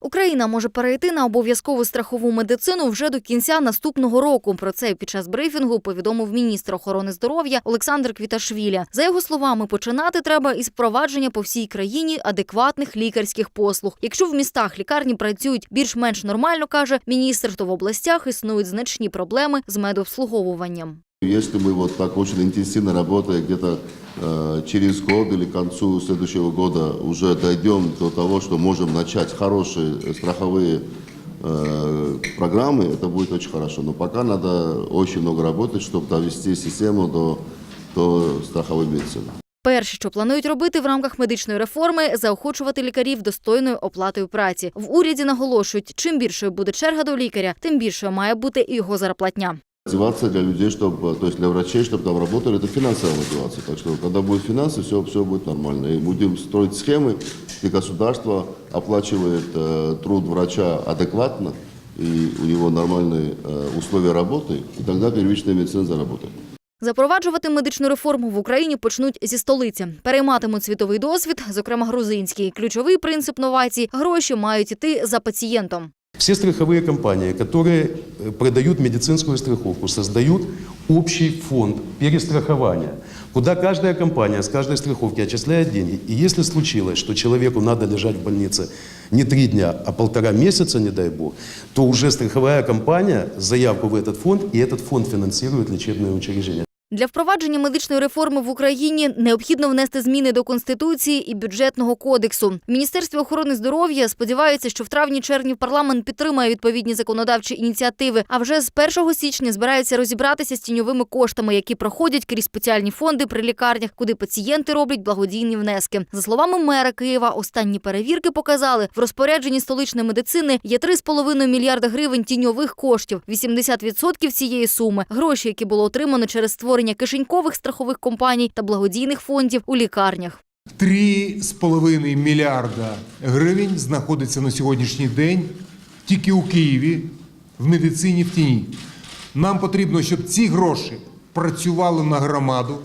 Україна може перейти на обов'язкову страхову медицину вже до кінця наступного року. Про це під час брифінгу повідомив міністр охорони здоров'я Олександр Квіташвілі. За його словами, починати треба із впровадження по всій країні адекватних лікарських послуг. Якщо в містах лікарні працюють більш-менш нормально, каже міністр, то в областях існують значні проблеми з медобслуговуванням. Если мы вот так очень интенсивно работая, где-то э, через год или к концу следующего года уже дойдем до того, что можем начать хорошие страховые э, программы, это будет очень хорошо. Но пока надо очень много работать, чтобы довести систему до, до страховой медицины. Перше, що планують робити в рамках медичної реформи, заохочувати лікарів достойною оплатою праці. В уряді наголошують, чим більшою буде черга до лікаря, тим більшою має бути і його зарплатня. Мотивация для людей, чтобы, то есть для врачей, чтобы там работали, это финансовая мотивация. Так что, когда будут финансы, все, все будет нормально. И будем строить схемы, где государство оплачивает э, труд врача адекватно, и у него нормальные э, условия работы, и тогда первичная медицина заработает. Запроваджувати медичну реформу в Україні почнуть зі столиці. Перейматимуть світовий досвід, зокрема грузинський. Ключовий принцип новацій – гроші мають іти за пацієнтом. Все страховые компании, которые э, продают медицинскую страховку, создают общий фонд перестрахования, куда каждая компания с каждой страховки отчисляет деньги. И если случилось, что человеку надо лежать в больнице не три дня, а полтора месяца, не дай бог, то уже страховая компания заявку в этот фонд, и этот фонд финансирует лечебное учреждение. Для впровадження медичної реформи в Україні необхідно внести зміни до Конституції і бюджетного кодексу. В Міністерстві охорони здоров'я сподіваються, що в травні-червні парламент підтримає відповідні законодавчі ініціативи. А вже з 1 січня збираються розібратися з тіньовими коштами, які проходять крізь спеціальні фонди при лікарнях, куди пацієнти роблять благодійні внески. За словами мера Києва, останні перевірки показали, в розпорядженні столичної медицини є 3,5 мільярда гривень тіньових коштів. 80% цієї суми гроші, які було отримано через створення кишенькових страхових компаній та благодійних фондів у лікарнях. 3,5 мільярда гривень знаходиться на сьогоднішній день тільки у Києві в медицині в тіні. Нам потрібно, щоб ці гроші працювали на громаду,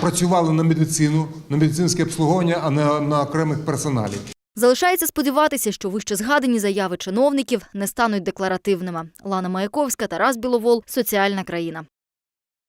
працювали на медицину, на медицинське обслуговування, а не на окремих персоналів. Залишається сподіватися, що вище згадані заяви чиновників не стануть декларативними. Лана Маяковська, Тарас Біловол, соціальна країна.